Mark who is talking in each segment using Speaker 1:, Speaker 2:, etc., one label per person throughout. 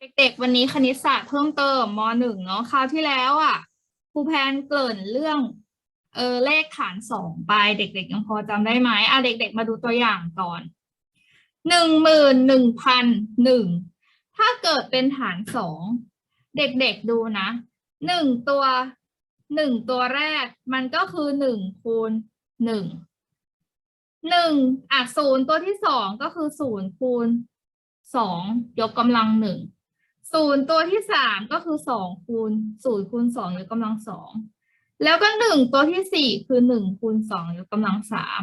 Speaker 1: เด็กๆ วันนี้คณิตศาสตร์เพิ่มเติมมหนึ่งเนาะคราวที่แล้วอะครูแพนเกริ่นเรื่องเออเลขฐานสองไปเด็กๆยังพอจำได้ไหมอะเด็ก ๆ มาดูตัวอย่างก่อนหนึ่งหมื่นหนึ่งพันหนึ่งถ้าเกิดเป็นฐานสองเด็กๆดูนะหนึ่งตัวหนึ่งตัวแรกมันก็คือหนึ่งคูณหนึ่งหนึ่งอะศูนย์ตัวที่สองก็คือศูนย์คูณสองยกกำลังหนึ่ง ศูนย์ตัวที่สามก็คือสองคูณศูนย์คูณสองยกกำลังสองแล้วก็หนึ่งตัวที่สี่คือหนึ่งคูณสองยกกำลังสาม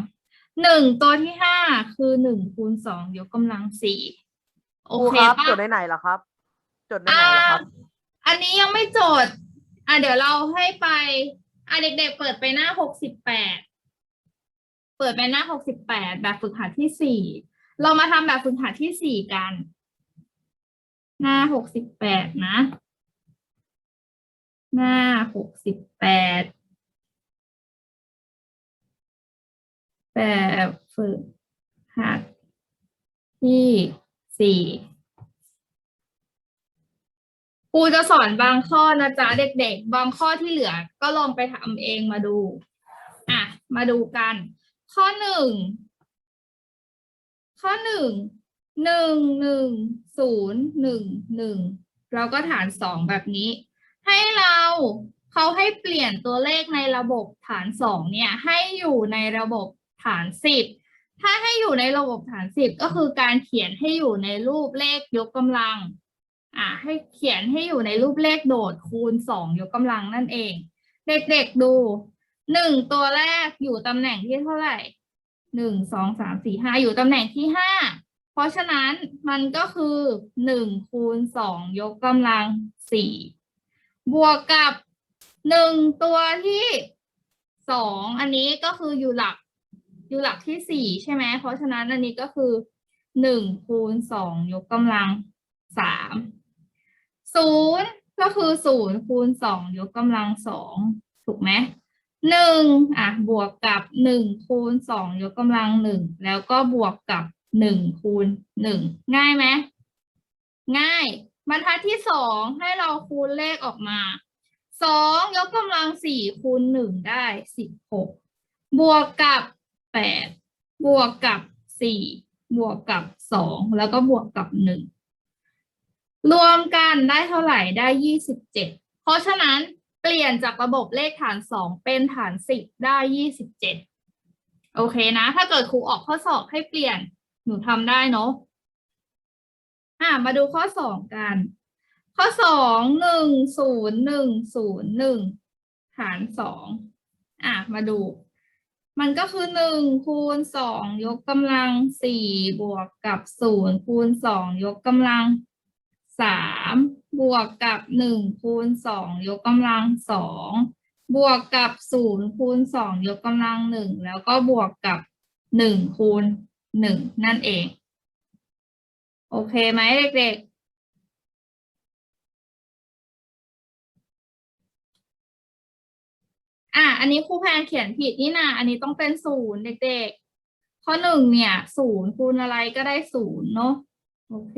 Speaker 1: หนึ่งตัวที่ห้าคือหนึ่งคูณสองยกกำลังสี่โอ
Speaker 2: ครู
Speaker 1: เค
Speaker 2: ครับ
Speaker 1: ปะ
Speaker 2: จดในไหนล่ะครับ จดใน
Speaker 1: อ่า
Speaker 2: ไหนล่ะครับ
Speaker 1: อันนี้ยังไม่จด อะเดี๋ยวเราให้ไป อะเด็กๆเปิดไปหน้าหกสิบแปดเปิดไปหน้าหกสิบแปดแบบฝึกหัดที่สี่เรามาทำแบบฝึกหัดที่สี่กัน หน้าหกสิบแปดนะ หน้าหกสิบแปดแบบฝึกหัดที่สี่ครูจะสอนบางข้อนะจ๊ะเด็ก ๆ บางข้อที่เหลือก็ลองไปทำเองมาดู อะ มาดูกัน ข้อหนึ่ง ข้อหนึ่ง หนึ่งหนึ่งศูนย์หนึ่งหนึ่งเราก็ฐานสองแบบนี้ ให้เราเขาให้เปลี่ยนตัวเลขในระบบฐานสองเนี่ย ให้อยู่ในระบบฐานสิบถ้าให้อยู่ในระบบฐานสิบก็คือการเขียนให้อยู่ในรูปเลขยกกำลังอ่าให้เขียนให้อยู่ในรูปเลขโดดคูณสองยกกำลังนั่นเอง เด็กๆดูหนึ่งตัวแรกอยู่ตำแหน่งที่เท่าไหร่หนึ่งสองสามสี่ห้าอยู่ตำแหน่งที่ห้า เพราะฉะนั้นมันก็คือหนึ่งคูณสองยกกำลังสี่บวกกับหนึ่งตัวที่สองอันนี้ก็คืออยู่หลักอยู่หลักที่สี่ใช่ไหมเพราะฉะนั้นอันนี้ก็คือหนึ่งคูณสองยกกำลังสามศูนย์ก็คือศูนย์คูณสองยกกำลังสองถูกไหมหนึ่งอะบวกกับหนึ่งคูณสองยกกำลังหนึ่งแล้วก็บวกกับ หนึ่งคูณหนึ่งง่ายไหมง่าย บรรทัดที่สองให้เราคูณเลขออกมาสองยกกำลังสี่คูณหนึ่งได้สิบหกบวกกับแปดบวกกับสี่บวกกับสองแล้วก็บวกกับหนึ่งรวมกันได้เท่าไหร่ได้ยี่สิบเจ็ดเพราะฉะนั้นเปลี่ยนจากระบบเลขฐานสองเป็นฐานสิบได้ยี่สิบเจ็ดโอเคนะ ถ้าเกิดครูออกข้อสอบให้เปลี่ยน หนูทำได้เนาะอะมาดูข้อสองกัน ข้อสองหนึ่งศูนย์หนึ่งศูนย์หนึ่งหารสองอะมาดู มันก็คือหนึ่งคูณสองยกกำลังสี่บวกกับศูนย์คูณสองยกกำลังสามบวกกับหนึ่งคูณสองยกกำลังสองบวกกับศูนย์คูณสองยกกำลังหนึ่งแล้วก็บวกกับหนึ่งคูณ หนึ่งนั่นเอง โอเคไหมเด็กๆอะ อันนี้ครูแพนเขียนผิดนี่นะอันนี้ต้องเป็นศูนย์เด็กๆ ข้อหนึ่งเนี่ยศูนย์คูณอะไรก็ได้ศูนย์เนาะ โอเค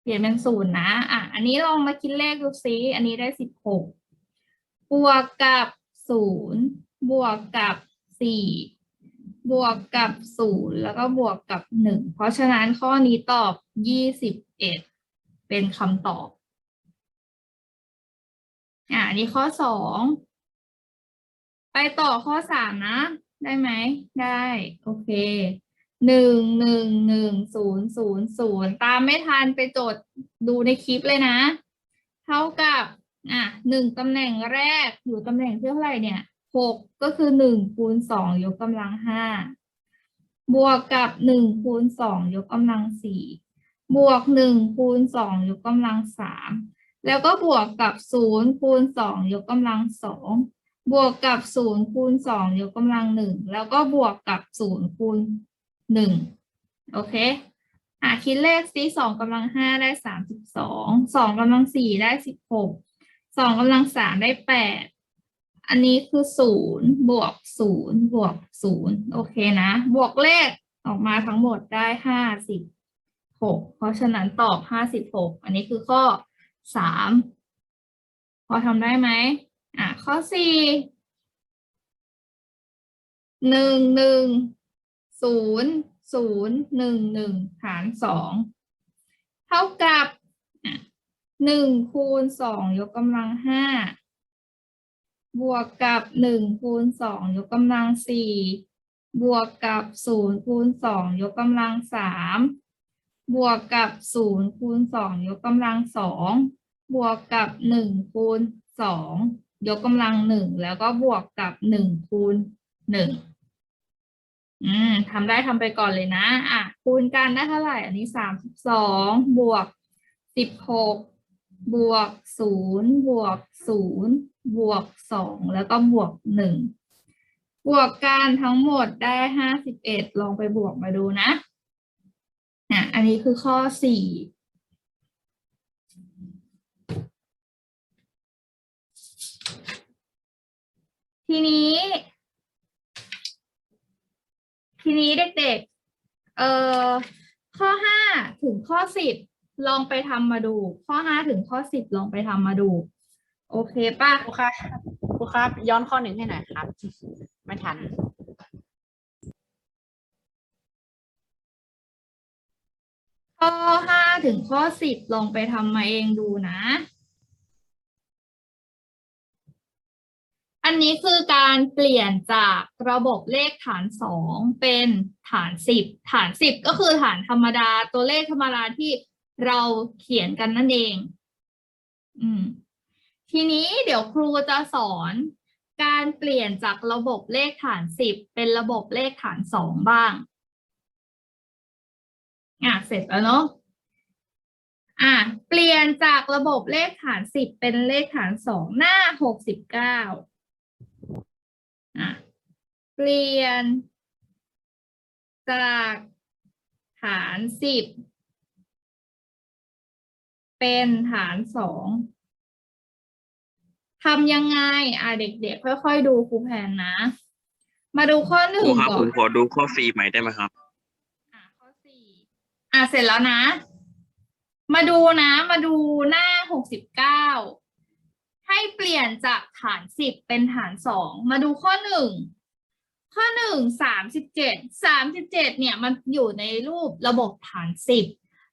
Speaker 1: เปลี่ยนเป็นศูนย์นะ อะ อันนี้ลองมาคิดเลขดูซิอันนี้ได้สิบหกบวกกับศูนย์บวกกับสี่ บวกกับศูนย์แล้วก็บวกกับหนึ่งเพราะฉะนั้นข้อนี้ตอบยี่สิบเอ็ดเป็นคำตอบ อะนนี้ข้อสองไปต่อข้อสามนะ ได้ไหม ได้ โอเคหนึ่งหนึ่งหนึ่งศูนย์ศูนย์ศูนย์ตามไม่ทันไปจดดูในคลิปเลยนะ เท่ากับ อะหนึ่งตำแหน่งแรกอยู่ตำแหน่งเท่าไหร่เนี่ย หกก็คือหนึ่งคูณสองยกกำลังห้าบวกกับหนึ่งคูณสองยกกำลังสี่บวกหนึ่งคูณสองยกกำลังสามแล้วก็บวกกับศูนย์คูณสองยกกำลังสองบวกกับศูนย์คูณสองยกกำลังหนึ่งแล้วก็บวกกับศูนย์คูณหนึ่งโอเคอะคิดเลขซิสองกำลังห้าได้สามสิบสองสองกำลังสี่ได้สิบหกสองกำลังสามได้แปด อันนี้คือศูนย์บวกศูนย์บวกศูนย์โอเคนะ บวกเลขออกมาทั้งหมดได้ห้าสิบหกเพราะฉะนั้นตอบห้าสิบหกอันนี้คือข้อสามพอทำได้ไหมอะข้อสี่หนึ่งหนึ่งศูนย์ศูนย์หนึ่งหนึ่งหารสองเท่ากับหนึ่งคูณสองยกกำลังห้า บวกกับหนึ่งคูณสองยกกำลังสี่บวกกับศูนย์คูณสองยกกำลังสามบวกกับศูนย์คูณสองยกกำลังสองบวกกับหนึ่งคูณสองยกกำลังหนึ่งแล้วก็บวกกับหนึ่งคูณหนึ่งอืมทำได้ทำไปก่อนเลยนะ อะ คูณกันได้เท่าไหร่ อันนี้สามสิบสองบวกสิบหก บวกศูนย์บวกศูนย์บวกสองแล้วก็บวกหนึ่งบวกกันทั้งหมดได้ห้าสิบเอ็ดลองไปบวกมาดูนะอะอันนี้คือข้อสี่ทีนี้ ทีนี้เด็กๆ เอ่อข้อห้าถึงข้อสิบ ลองไปทำมาดู ข้อห้าถึงข้อสิบลองไปทำมาดู โอเคป่ะ
Speaker 3: ครูครับครูครับ ย้อนข้อหนึ่งให้หน่อยครับ ไม่ทัน
Speaker 1: ข้อห้าถึงข้อสิบลองไปทำมาเองดูนะ อันนี้คือการเปลี่ยนจากระบบเลขฐานสองเป็นฐานสิบฐานสิบก็คือฐานธรรมดาตัวเลขธรรมดาที่ เราเขียนกันนั่นเอง อืม ทีนี้เดี๋ยวครูจะสอนการเปลี่ยนจากระบบเลขฐานสิบเป็นระบบเลขฐานสองบ้าง อะ เสร็จแล้วเนาะ อะ เปลี่ยนจากระบบเลขฐานสิบเป็นเลขฐานสองหน้าหกสิบเก้าอะ เปลี่ยนจากฐานสิบ เป็นฐานสองทำยังไง อะเด็กๆ ค่อยๆ ดูครูแผนนะ มาดูข้อหนึ่
Speaker 4: ค
Speaker 1: ง
Speaker 4: รูครับ
Speaker 1: ก่อ
Speaker 4: ผ
Speaker 1: น
Speaker 4: มขอดูข้อฟรีใหม่ได้ไหมครับ
Speaker 1: อะข้อสี่อะเสร็จแล้วนะ มาดูนะ มาดูหน้าหกสิบเก้าให้เปลี่ยนจากฐานสิบเป็นฐานสองมาดูข้อหนึ่งข้อหนึ่งสามสิบเจ็ดสามสิบเจ็ดเนี่ยมันอยู่ในรูประบบฐานสิบ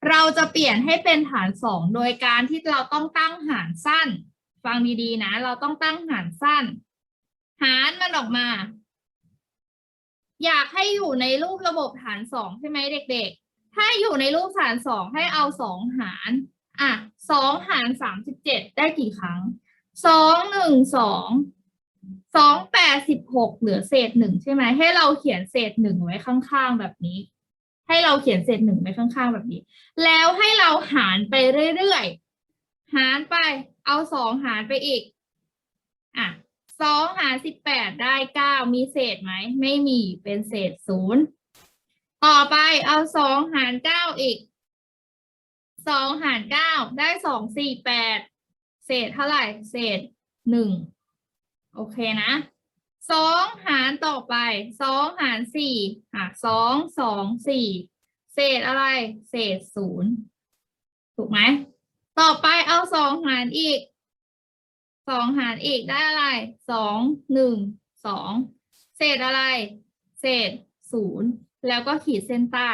Speaker 1: เราจะเปลี่ยนให้เป็นฐานสองโดยการที่เราต้องตั้งหารสั้น ฟังดีๆนะ เราต้องตั้งหารสั้น หารมันออกมา อยากให้อยู่ในรูประบบฐานสองใช่ไหมเด็ก ๆ ถ้าอยู่ในรูปฐานสองให้เอาสองหารอะสองหารสามสิบเจ็ดได้กี่ครั้งสองหนึ่งสองสองแปดสิบหกเหลือเศษหนึ่งใช่ไหมให้เราเขียนเศษหนึ่งไว้ข้างๆแบบนี้ ให้เราเขียนเศษหนึ่งไว้ข้างๆแบบนี้ แล้วให้เราหารไปเรื่อยๆ หารไป เอาสองหารไปอีก อะสองหารสิบแปดได้เก้ามีเศษไหม ไม่มีเป็นเศษศูนย์ต่อไปเอาสองหารเก้าอีกสองหารเก้าได้สองสี่แปดเศษเท่าไหร่ เศษหนึ่งโอเคนะ สองหารต่อไปสองหารสี่อะสองสองสี่เศษอะไร เศษศูนย์ถูกไหมต่อไปเอาสองหารอีกสองหารอีกได้อะไรสองหนึ่งสองเศษอะไร เศษศูนย์แล้วก็ขีดเส้นใต้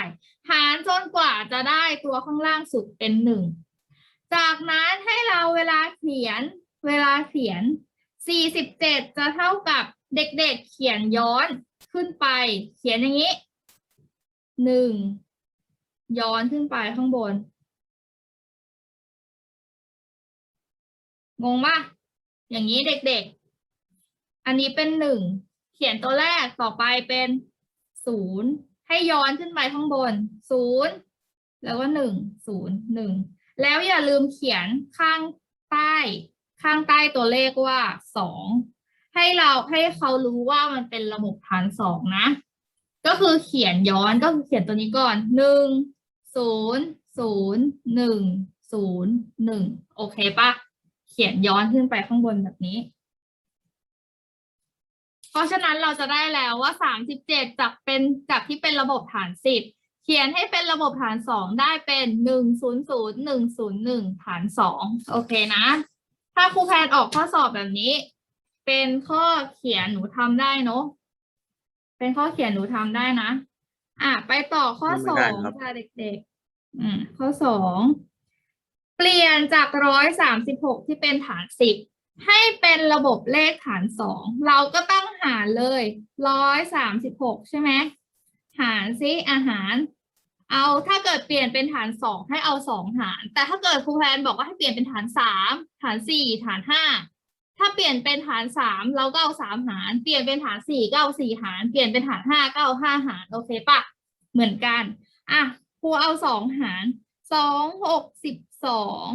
Speaker 1: หารจนกว่าจะได้ตัวข้างล่างสุดเป็นหนึ่งจากนั้นให้เราเวลาเขียนเวลาเขียน 47 จะเท่ากับ เด็กๆเขียนย้อนขึ้นไป เขียนอย่างนี้หนึ่งย้อนขึ้นไปข้างบน งงปะอย่างนี้เด็กๆ อันนี้เป็นหนึ่งเขียนตัวแรกต่อไปเป็นศูนย์ให้ย้อนขึ้นไปข้างบนศูนย์แล้วก็หนึ่งศูนย์หนึ่งแล้วอย่าลืมเขียนข้างใต้ ข้างใต้ตัวเลขว่าสอง ให้เราให้เขารู้ว่ามันเป็นระบบฐานสองนะ ก็คือเขียนย้อนก็คือเขียนตัวนี้ก่อนหนึ่งศูนย์ศูนย์หนึ่งศูนย์หนึ่งโอเคปะเขียนย้อนขึ้นไปข้างบนแบบนี้ เพราะฉะนั้นเราจะได้แล้วว่าสามสิบเจ็ดจากเป็นจากที่เป็นระบบฐานสิบเขียนให้เป็นระบบฐานสองได้เป็นหนึ่งศูนย์ศูนย์หนึ่งศูนย์หนึ่งฐานสองโอเคนะ ถ้าครูแพนออกข้อสอบแบบนี้ เป็นข้อเขียนหนูทำได้เนอะเป็นข้อเขียนหนูทำได้นะ อะ ไปต่อข้อ
Speaker 4: ทำไม่
Speaker 1: สอ
Speaker 4: ได้
Speaker 1: ง
Speaker 4: ครับ
Speaker 1: ค่ะเด็กๆ อืม ข้อสองเปลี่ยนจากร้อยสามสิบหกที่เป็นฐานสิบให้เป็นระบบเลขฐานสองเราก็ต้องหารเลยร้อยสามสิบหกใช่ไหมหารซิอาหาร เอาถ้าเกิดเปลี่ยนเป็นฐานสองให้เอาสองหาร แต่ถ้าเกิดครูแพนบอกว่าให้เปลี่ยนเป็นฐานสามฐานสี่ฐานห้า ถ้าเปลี่ยนเป็นฐานสามเราก็เอาสามหาร เปลี่ยนเป็นฐานสี่ก็เอาสี่หาร เปลี่ยนเป็นฐานห้าก็เอาห้าหารโอเคปะเหมือนกันอะครูเอาสองหารสองหกสิบสอง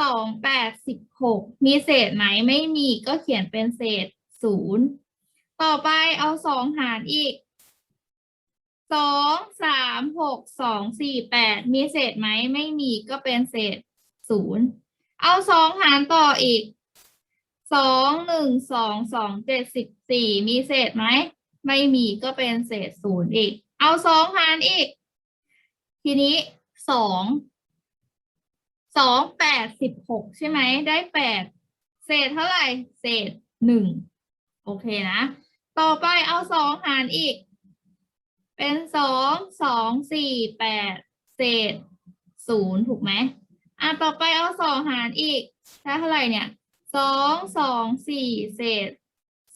Speaker 1: สองแปดสิบหกมีเศษไหมไม่มีก็เขียนเป็นเศษศูนย์ต่อไปเอาสองหารอีกสองสามหกสองสี่แปดมีเศษไหมไม่มีก็เป็นเศษศูนย์เอาสองหารต่ออีก สองหนึ่งสองสองเจ็ดสิบสี่มีเศษไหม ไม่มีก็เป็นเศษศูนย์อีก เอาสองหารอีก ทีนี้สองสองแปดสิบหกใช่ไหม ได้แปดเศษเท่าไหร่ เศษหนึ่งโอเคนะ ต่อไปเอาสองหารอีก เป็นสองสองสี่แปดเศษศูนย์ถูกไหมอะต่อไปเอาสองหารอีกได้เท่าไหร่เนี่ย สองสองสี่เศษ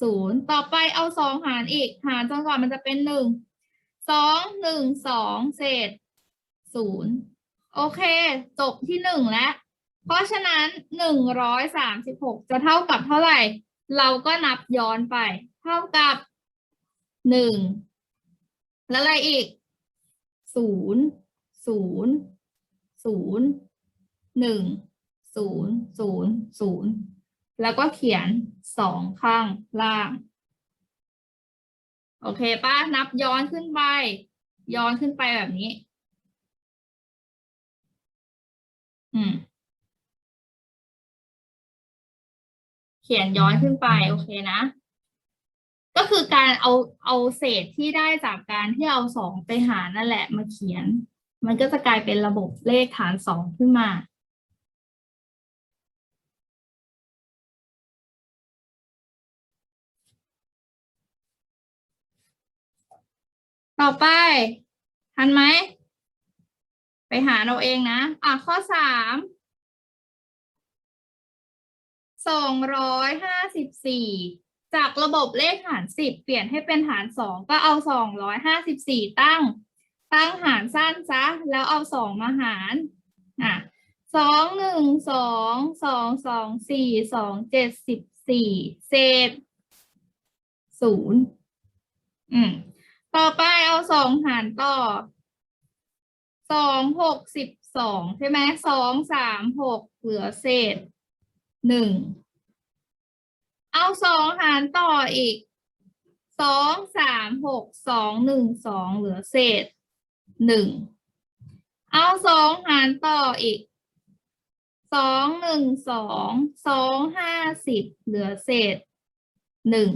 Speaker 1: ศูนย์ต่อไปเอาสองหารอีก หารจนกว่ามันจะเป็นหนึ่งสองหนึ่งสองเศษศูนย์โอเค จบที่หนึ่งแล้ว เพราะฉะนั้นหนึ่งร้อยสามสิบหกจะเท่ากับเท่าไหร่ เราก็นับย้อนไป เท่ากับหนึ่งแล้วอะไรอีกศูนย์ศูนย์ศูนย์หนึ่งศูนย์ศูนย์ศูนย์ แล้วก็เขียนสองข้างล่าง โอเคป้านับย้อนขึ้นไป ย้อนขึ้นไปแบบนี้ อืม เขียนย้อนขึ้นไป โอเคนะ ก็คือการเอาเอาเศษที่ได้จากการที่เอาสองไปหารนั่นแหละมาเขียน มันก็จะกลายเป็นระบบเลขฐานสองขึ้นมา ต่อไป ทันไหม ไปหาเราเองนะ อะ ข้อสามสองร้อยห้าสิบสี่จากระบบเลขหารสิบเปลี่ยนให้เป็นหารสองก็เอาสองร้อยห้าสิบสี่ตั้ง ตั้งหารสั้นซะ แล้วเอาสองมาหารอะสองหนึ่งสองสองสองสี่สองเจ็ดสิบสี่เศษศูนย์อืม ต่อไปเอาสองหารต่อสองหกสิบสองใช่ไหมสองสามหกเหลือเศษหนึ่งเอาสองหารต่ออีกสองสามหกสองหนึ่งสองเหลือเศษหนึ่งเอาสองหารต่ออีกสองหนึ่งสองสองห้าสิบเหลือเศษหนึ่ง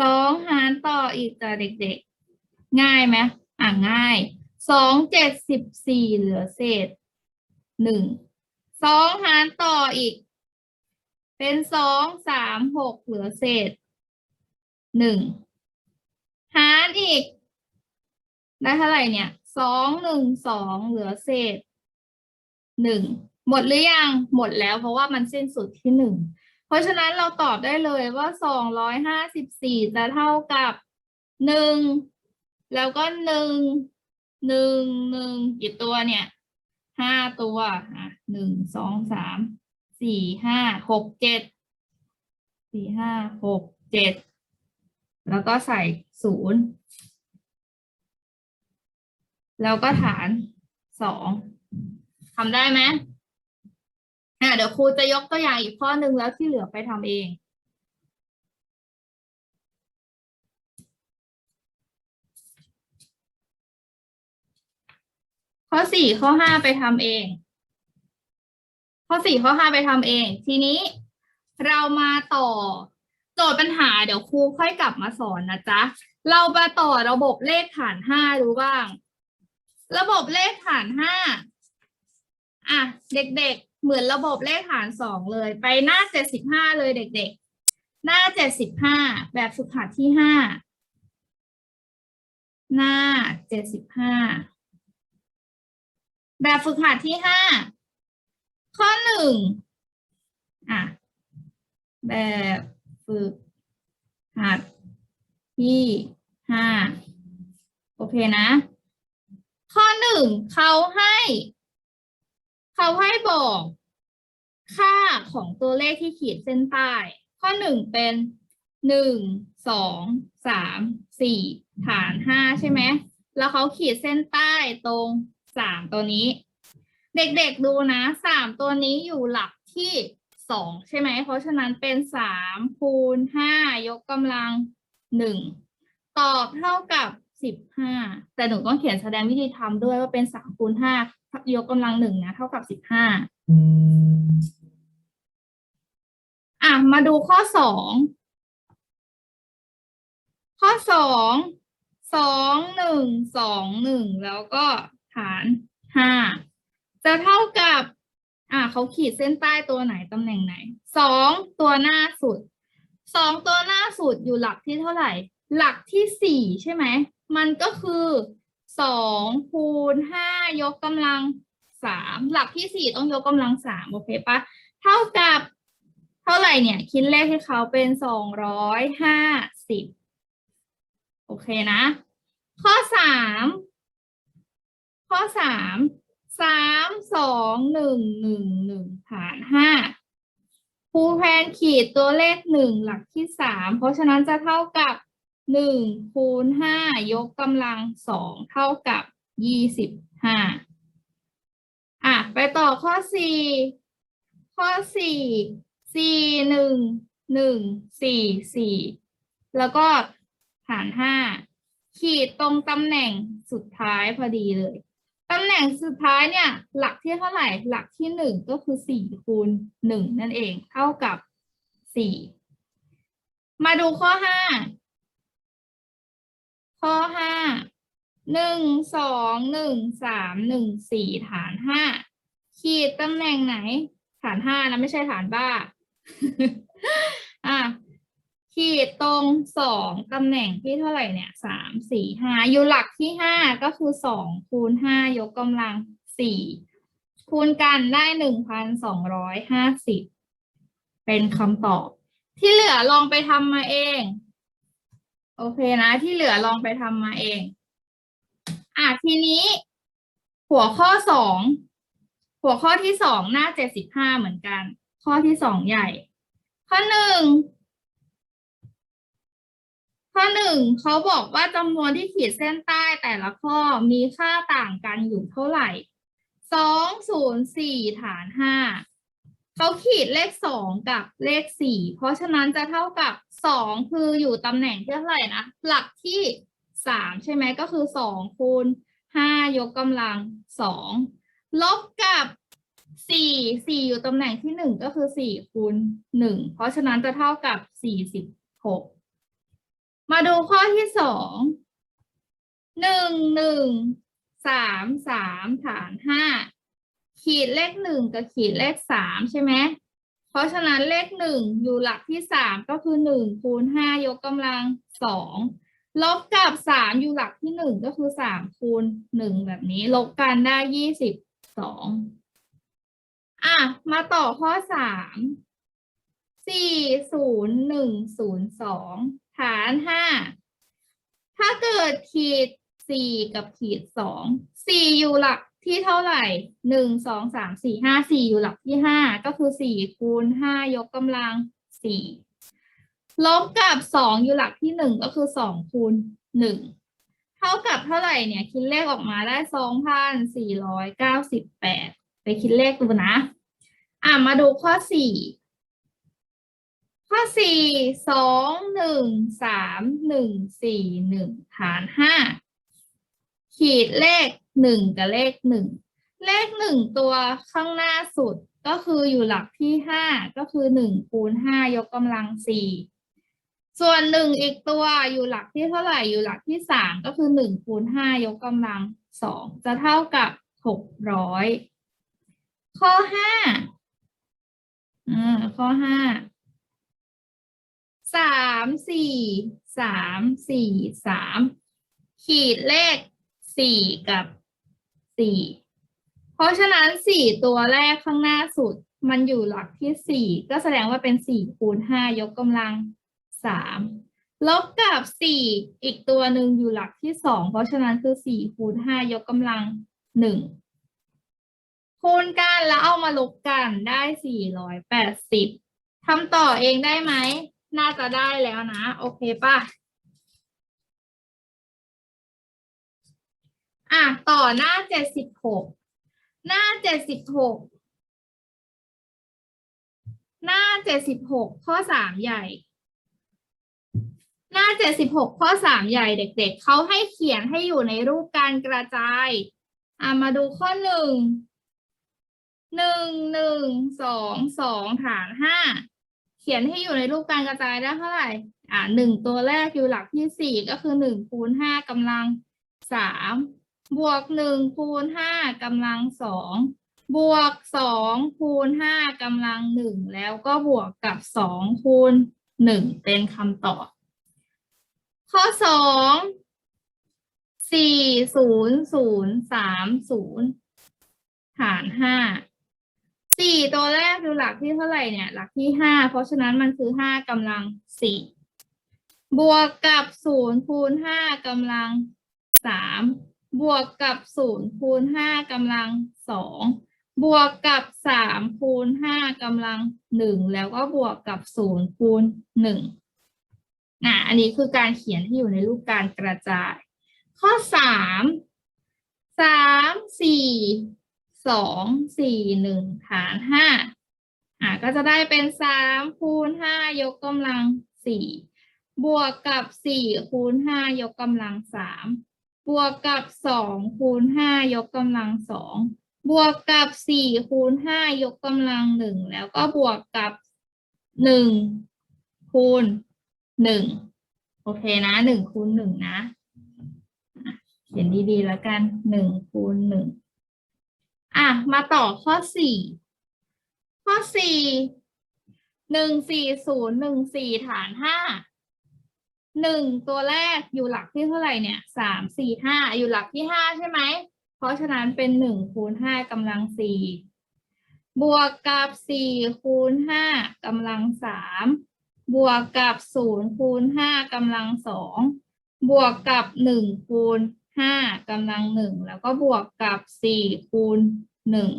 Speaker 1: สองหารต่ออีกจ้ะเด็กๆ ง่ายไหมอะง่ายสองเจ็ดสิบสี่เหลือเศษหนึ่งสองหารต่ออีก เป็นสองสามหกเหลือเศษหนึ่งหารอีก ได้เท่าไหร่เนี่ยสองหนึ่งสองเหลือเศษหนึ่งหมดหรือยังหมดแล้วเพราะว่ามันสิ้นสุดที่หนึ่ง เพราะฉะนั้นเราตอบได้เลยว่าสองร้อยห้าสิบสี่จะเท่ากับหนึ่งแล้วก็หนึ่งหนึ่งหนึ่งกี่ตัวเนี่ยห้าตัวอะหนึ่งสองสามสี่ห้าหกเจ็ดสี่ห้าหกเจ็ดแล้วก็ใส่ศูนย์แล้วก็ฐานสองทำได้ไหม อะเดี๋ยวครูจะยกตัวอย่างอีกข้อหนึ่งแล้วที่เหลือไปทำเอง ข้อสี่ข้อห้าไปทำเอง ข้อสี่ข้อห้าไปทำเอง ทีนี้เรามาต่อโจทย์ปัญหาเดี๋ยวครูค่อยกลับมาสอนนะจ๊ะ เรามาต่อระบบเลขฐานห้าดูบ้าง ระบบเลขฐานห้าอะ เด็กๆ เหมือนระบบเลขฐานสองเลย ไปหน้าเจ็ดสิบห้าเลยเด็กๆ หน้าเจ็ดสิบห้าแบบฝึกหัดที่ห้าหน้าเจ็ดสิบห้าแบบฝึกหัดที่ห้าข้อหนึ่งอะแบบฝึกหัดที่ห้าโอเคนะ ข้อหนึ่งเขาให้ เขาให้บอกค่าของตัวเลขที่ขีดเส้นใต้ ข้อหนึ่งเป็นหนึ่งสองสามสี่ฐานห้าใช่ไหม แล้วเขาขีดเส้นใต้ตรงสามตัวนี้ เด็กๆดูนะสามตัวนี้อยู่หลักที่สองใช่ไหม เพราะฉะนั้นเป็นสามคูณห้ายกกำลังหนึ่งตอบเท่ากับสิบห้าแต่หนูต้องเขียนแสดงวิธีทำด้วยว่าเป็นสามคูณห้า ยกกำลังหนึ่งนะ เท่ากับสิบห้าอะ มาดูข้อสองข้อสองสองหนึ่งสองหนึ่งแล้วก็ฐานห้าจะเท่ากับ อ่าเขาขีดเส้นใต้ตัวไหนตำแหน่งไหนสองตัวหน้าสุดสองตัวหน้าสุดอยู่หลักที่เท่าไหร่ หลักที่สี่ใช่ไหม มันก็คือ สองคูณห้ายกกำลังสามหลักที่สี่ต้องยกกำลังสามโอเคปะเท่ากับเท่าไหร่เนี่ย คิดเลขให้เขาเป็นสองร้อยห้าสิบโอเคนะ ข้อสามข้อสามสามสองหนึ่งหนึ่งหนึ่งฐานห้าครูแพนขีดตัวเลขหนึ่งหลักที่สามเพราะฉะนั้นจะเท่ากับ หนึ่งคูณห้ายกกำลังสองเท่ากับยี่สิบห้าอะ ไปต่อข้อสี่ข้อสี่สี่หนึ่งหนึ่งสี่สี่แล้วก็ฐานห้าขีดตรงตำแหน่งสุดท้ายพอดีเลย ตำแหน่งสุดท้ายเนี่ย หลักที่เท่าไหร่ หลักที่หนึ่งก็คือสี่คูณหนึ่งนั่นเอง เท่ากับสี่มาดูข้อห้า ข้อห้าหนึ่งสองหนึ่งสามหนึ่งสี่ฐานห้าขีดตำแหน่งไหน ฐานห้านะไม่ใช่ฐานบ้า อะขีดตรงสองตำแหน่งที่เท่าไหร่เนี่ยสามสี่ห้าอยู่หลักที่ห้าก็คือสองคูณห้ายกกำลังสี่คูณกันได้หนึ่งพันสองร้อยห้าสิบเป็นคำตอบ ที่เหลือลองไปทำมาเอง โอเคนะที่เหลือลองไปทำมาเอง อะทีนี้ หัวข้อสองหัวข้อที่สองหน้าเจ็ดสิบห้าเหมือนกัน ข้อที่สองใหญ่ ข้อหนึ่งข้อหนึ่งเขาบอกว่าจำนวนที่ขีดเส้นใต้แต่ละข้อมีค่าต่างกันอยู่เท่าไหร่สองศูนย์สี่ฐานห้า เขาขีดเลขสองกับเลขสี่เพราะฉะนั้นจะเท่ากับสองคืออยู่ตำแหน่งที่เท่าไหร่นะ หลักที่สามใช่ไหมก็คือสองคูณห้ายกกำลังสองลบกับสี่สี่อยู่ตำแหน่งที่หนึ่งก็คือสี่คูณหนึ่งเพราะฉะนั้นจะเท่ากับสี่สิบหกมาดูข้อที่สองหนึ่งหนึ่งสามสามฐานห้า ขีดเลขหนึ่งกับขีดเลขสามใช่ไหมเพราะฉะนั้นเลขหนึ่งอยู่หลักที่สามก็คือหนึ่งคูณห้ายกกำลังสองลบกับสามอยู่หลักที่หนึ่งก็คือสามคูณหนึ่งแบบนี้ ลบกันได้ยี่สิบสองอะ มาต่อข้อสามสี่ศูนย์หนึ่งศูนย์สองฐานห้าถ้าเกิดขีดสี่กับขีดสองสี่อยู่หลัก ที่เท่าไหร่หนึ่งสองสามสี่ห้าสี่อยู่หลักที่ห้าก็คือสี่คูณห้ายกกำลังสี่ลบกับสองอยู่หลักที่หนึ่งก็คือสองคูณหนึ่งเท่ากับเท่าไหร่เนี่ยคิดเลขออกมาได้สองพันสี่ร้อยเก้าสิบแปดไปคิดเลขดูนะ อะมาดูข้อสี่ข้อสี่สองหนึ่งสามหนึ่งสี่หนึ่งฐานห้าขีดเลข หนึ่งกับเลขหนึ่งเลขหนึ่งตัวข้างหน้าสุดก็คืออยู่หลักที่ห้าก็คือหนึ่งคูณห้ายกกำลังสี่ส่วนหนึ่งอีกตัวอยู่หลักที่เท่าไหร่อยู่หลักที่สามก็คือหนึ่งคูณห้ายกกำลังสองจะเท่ากับหกร้อยข้อห้าอ่าข้อห้าสามสี่สามสี่สามขีดเลขสี่กับ สี่เพราะฉะนั้นสี่ตัวแรกข้างหน้าสุด มันอยู่หลักที่สี่ก็แสดงว่าเป็นสี่คูณห้ายกกำลังสามลบกับสี่อีกตัวหนึ่งอยู่หลักที่สองเพราะฉะนั้นคือสี่คูณห้ายกกำลังหนึ่งคูณกันแล้วเอามาลบกันได้สี่ร้อยแปดสิบทำต่อเองได้ไหม น่าจะได้แล้วนะ โอเคป่ะ อะต่อหน้าเจ็ดสิบหกหน้าเจ็ดสิบหกหน้าเจ็ดสิบหกข้อสามใหญ่ หน้าเจ็ดสิบหกข้อสามใหญ่เด็กๆเขาให้เขียนให้อยู่ในรูปการกระจายอะมาดูข้อหนึ่งหนึ่งหนึ่งสองสองฐานห้าเขียนให้อยู่ในรูปการกระจายได้เท่าไหร่อ่าหนึ่งตัวแรกอยู่หลักที่สี่ก็คือหนึ่งคูณห้ากำลังสาม บวกหนึ่งคูณห้ากำลังสองบวกสองคูณห้ากำลังหนึ่งแล้วก็บวกกับสองคูณหนึ่งเป็นคำตอบ ข้อสองสี่ศูนย์ศูนย์สามศูนย์หารห้าสี่ตัวแรกดูหลักที่เท่าไหร่เนี่ย หลักที่ห้าเพราะฉะนั้นมันคือห้ากำลังสี่บวกกับศูนย์คูณห้ากำลังสาม บวกกับศูนย์คูณห้ากำลังสองบวกกับสามคูณห้ากำลังหนึ่งแล้วก็บวกกับศูนย์คูณหนึ่งอะอันนี้คือการเขียนที่อยู่ในรูปการกระจาย ข้อสามสามสี่สองสี่หนึ่งฐานห้าอะก็จะได้เป็นสามคูณห้ายกกำลังสี่บวกกับสี่คูณห้ายกกำลังสาม บวกกับสองคูณห้ายกกำลังสองบวกกับสี่คูณห้ายกกำลังหนึ่งแล้วก็บวกกับหนึ่งคูณหนึ่งโอเคนะหนึ่งคูณหนึ่งนะเขียนดีๆแล้วกันหนึ่งคูณหนึ่งอะ มาต่อข้อสี่ข้อสี่หนึ่งสี่ศูนย์หนึ่งสี่ฐานห้า หนึ่งตัวแรกอยู่หลักที่เท่าไหร่เนี่ยสามสี่ห้าอยู่หลักที่ห้าใช่ไหม เพราะฉะนั้นเป็นหนึ่งคูณห้ากำลังสี่บวกกับสี่คูณห้ากำลังสามบวกกับศูนย์คูณห้ากำลังสองบวกกับหนึ่งคูณห้ากำลังหนึ่งแล้วก็บวกกับสี่คูณหนึ่ง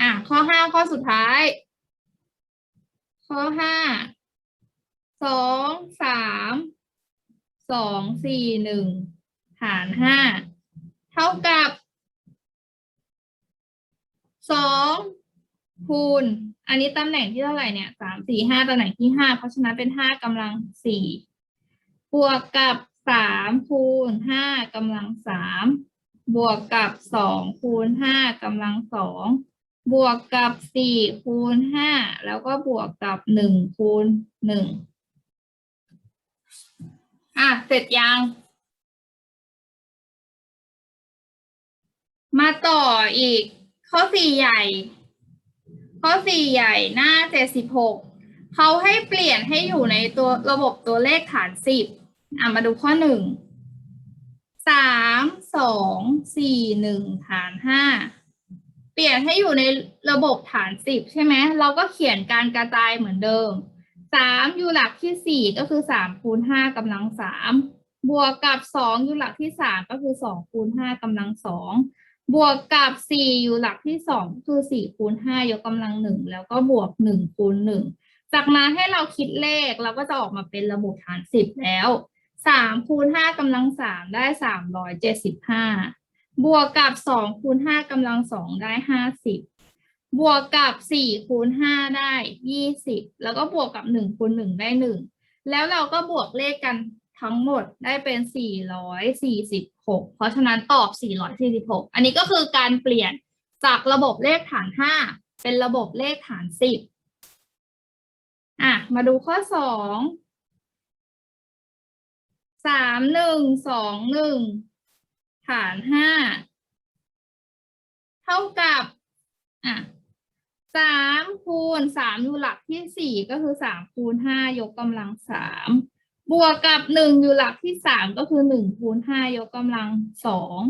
Speaker 1: อะข้อห้าข้อสุดท้าย ข้อห้า สองสามสองสี่หนึ่งหารห้าเท่ากับสองคูณ อันนี้ตำแหน่งที่เท่าไหร่เนี่ยสามสี่ห้าตำแหน่งที่ห้าเพราะฉะนั้นเป็นห้ากำลังสี่บวกกับสามคูณห้ากำลังสามบวกกับสองคูณห้ากำลังสองบวกกับสี่คูณห้าแล้วก็บวกกับหนึ่งคูณหนึ่ง อะ เสร็จยัง มาต่ออีก ข้อสี่ใหญ่ ข้อสี่ใหญ่หน้าเจ็ดสิบหกเขาให้เปลี่ยนให้อยู่ในตัวระบบตัวเลขฐานสิบอะ มาดูข้อหนึ่งสามสองสี่หนึ่งฐานห้าเปลี่ยนให้อยู่ในระบบฐานสิบใช่ไหม เราก็เขียนการกระจายเหมือนเดิม สามอยู่หลักที่สี่ก็คือสามคูณห้ากำลังสามบวกกับสองอยู่หลักที่สามก็คือสองคูณห้ากำลังสองบวกกับสี่อยู่หลักที่สองคือสี่คูณห้ายกกำลังหนึ่งแล้วก็บวกหนึ่งคูณหนึ่งจากนั้นให้เราคิดเลขเราก็จะออกมาเป็นระบบฐานสิบแล้วสามคูณห้ากำลังสามได้สามร้อยเจ็ดสิบห้าบวกกับสองคูณห้ากำลังสองได้ห้าสิบ บวกกับสี่คูณห้าได้ยี่สิบแล้วก็บวกกับหนึ่งคูณหนึ่งได้หนึ่งแล้วเราก็บวกเลขกันทั้งหมดได้เป็นสี่ร้อยสี่สิบหกเพราะฉะนั้นตอบสี่ร้อยสี่สิบหกอันนี้ก็คือการเปลี่ยนจากระบบเลขฐานห้าเป็นระบบเลขฐานสิบอะ มาดูข้อสองสามหนึ่งสองหนึ่งฐานห้าเท่ากับอะ สามคูณสามอยู่หลักที่สี่ก็คือสามคูณห้ายกกำลังสามบวกกับหนึ่งอยู่หลักที่สามก็คือหนึ่งคูณห้ายกกำลังสอง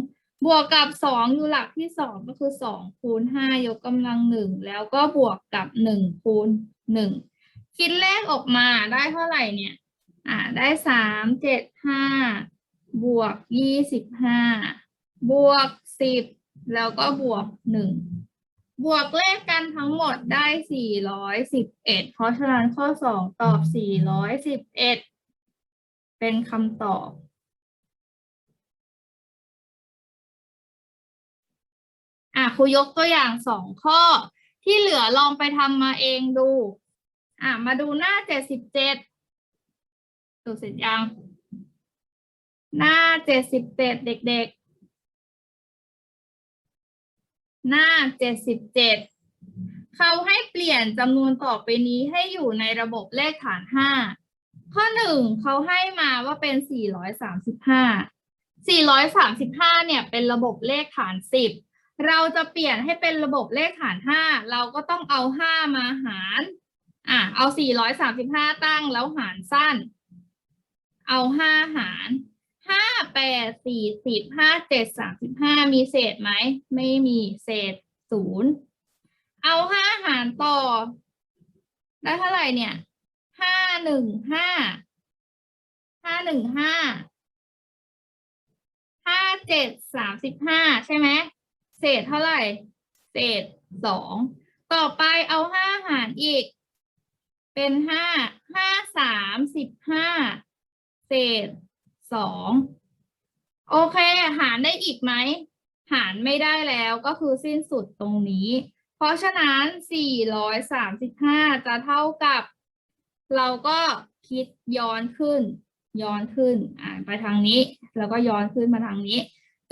Speaker 1: บวกกับสองอยู่หลักที่สองก็คือสองคูณห้ายกกำลังหนึ่งแล้วก็บวกกับหนึ่งคูณหนึ่งคิดเลขออกมาได้เท่าไหร่เนี่ย อ่าได้สามเจ็ดห้าบวกยี่สิบห้าบวกสิบแล้วก็บวกหนึ่ง บวกเลขกันทั้งหมดได้สี่ร้อยสิบเอ็ดเพราะฉะนั้นข้อสองตอบสี่ร้อยสิบเอ็ดเป็นคำตอบ อะครูยกตัวอย่างสองข้อ ที่เหลือลองไปทำมาเองดู อะ มาดูหน้าเจ็ดสิบเจ็ดดูเสร็จยัง หน้าเจ็ดสิบเจ็ดเด็กๆ หน้าเจ็ดสิบเจ็ดเขาให้เปลี่ยนจำนวนต่อไปนี้ให้อยู่ในระบบเลขฐานห้าข้อหนึ่งเขาให้มาว่าเป็นสี่ร้อยสามสิบห้าสี่ร้อยสามสิบห้าเนี่ยเป็นระบบเลขฐานสิบเราจะเปลี่ยนให้เป็นระบบเลขฐานห้าเราก็ต้องเอาห้ามาหารอะเอาสี่ร้อยสามสิบห้าตั้งแล้วหารสั้น เอาห้าหาร ห้าแปดสี่สิบห้าเจ็ดสามสิบห้ามีเศษไหม ไม่มีเศษศูนย์เอาห้าหารต่อ ได้เท่าไหร่เนี่ยห้าหนึ่งห้าห้าหนึ่งห้าห้าเจ็ดสามสิบห้าใช่ไหมเศษเท่าไหร่ เศษสองต่อไปเอาห้าหารอีก เป็นห้าห้าสามสิบห้าเศษ สองโอเค หารได้อีกไหม หารไม่ได้แล้วก็คือสิ้นสุดตรงนี้ เพราะฉะนั้น 435 จะเท่ากับ เราก็คิดย้อนขึ้น ย้อนขึ้นอ่าไปทางนี้ แล้วก็ย้อนขึ้นมาทางนี้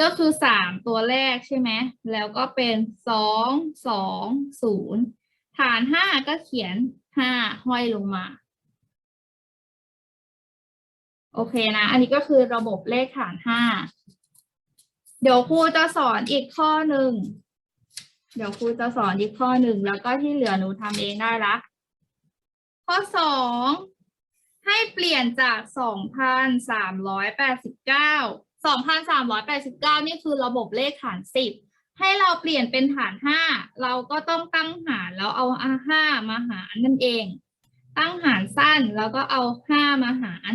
Speaker 1: ก็คือ 3 ตัวแรกใช่ไหม แล้วก็เป็น 2 2 0 ฐาน 5 ก็เขียน 5 ห้อยลงมา โอเคนะ อันนี้ก็คือระบบเลขฐานห้า เดี๋ยวครูจะสอนอีกข้อหนึ่ง เดี๋ยวครูจะสอนอีกข้อหนึ่ง แล้วก็ที่เหลือหนูทำเองได้ละ ข้อสองให้เปลี่ยนจากสองพันสามร้อยแปดสิบเก้าสองพันสามร้อยแปดสิบเก้านี่คือระบบเลขฐานสิบให้เราเปลี่ยนเป็นฐานห้าเราก็ต้องตั้งหารแล้วเอาห้ามาหารนั่นเอง ตั้งหารสั้นแล้วก็เอาห้ามาหาร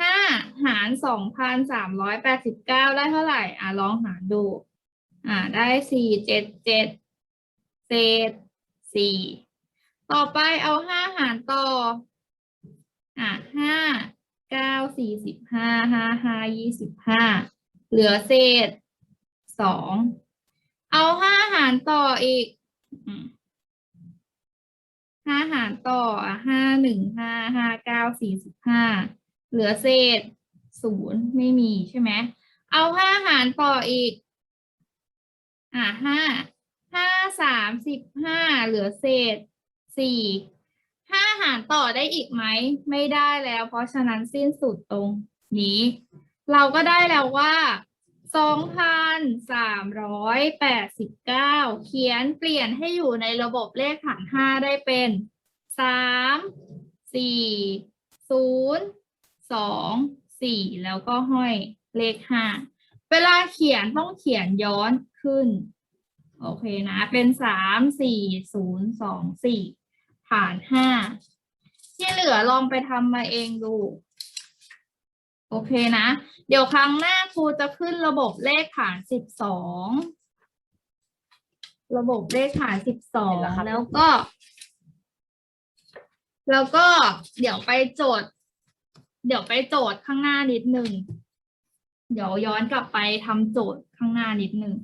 Speaker 1: ห้าหารสองพันสามร้อยแปดสิบเก้าได้เท่าไหร่ อะลองหารดู อ่าได้สี่เจ็ดเจ็ดเศษสี่ต่อไปเอาห้าหารต่อ อะห้าเก้าสี่สิบห้าห้าห้ายี่สิบห้าเหลือเศษสองเอาห้าหารต่ออีกห้าหารต่ออะห้าหนึ่งห้าห้าเก้าสี่สิบห้า เหลือเศษศูนย์ไม่มีใช่ไหมเอาห้าหารต่ออีก อ่าห้าห้าสามสิบห้าเหลือเศษสี่ห้าหารต่อได้อีกไหม ไม่ได้แล้ว เพราะฉะนั้นสิ้นสุดตรงนี้ เราก็ได้แล้วว่าสองพันสามร้อยแปดสิบเก้าเขียนเปลี่ยนให้อยู่ในระบบเลขฐานห้าได้เป็นสามสี่ศูนย์ สองสี่แล้วก็ห้อยเลขห้าเวลาเขียนต้องเขียนย้อนขึ้น โอเคนะ เป็นสามสี่ศูนย์สองสี่ฐานห้าที่เหลือลองไปทำมาเองดู โอเคนะ เดี๋ยวครั้งหน้าครูจะขึ้นระบบเลขฐานสิบสองระบบเลขฐานสิบสอง
Speaker 3: เห็นแล้วครับ
Speaker 1: แล้วก็ แล้วก็เดี๋ยวไปโจทย์ เดี๋ยวไปโจทย์ข้างหน้านิดนึงเดี๋ยวย้อนกลับไปทำโจทย์ข้างหน้านิดนึง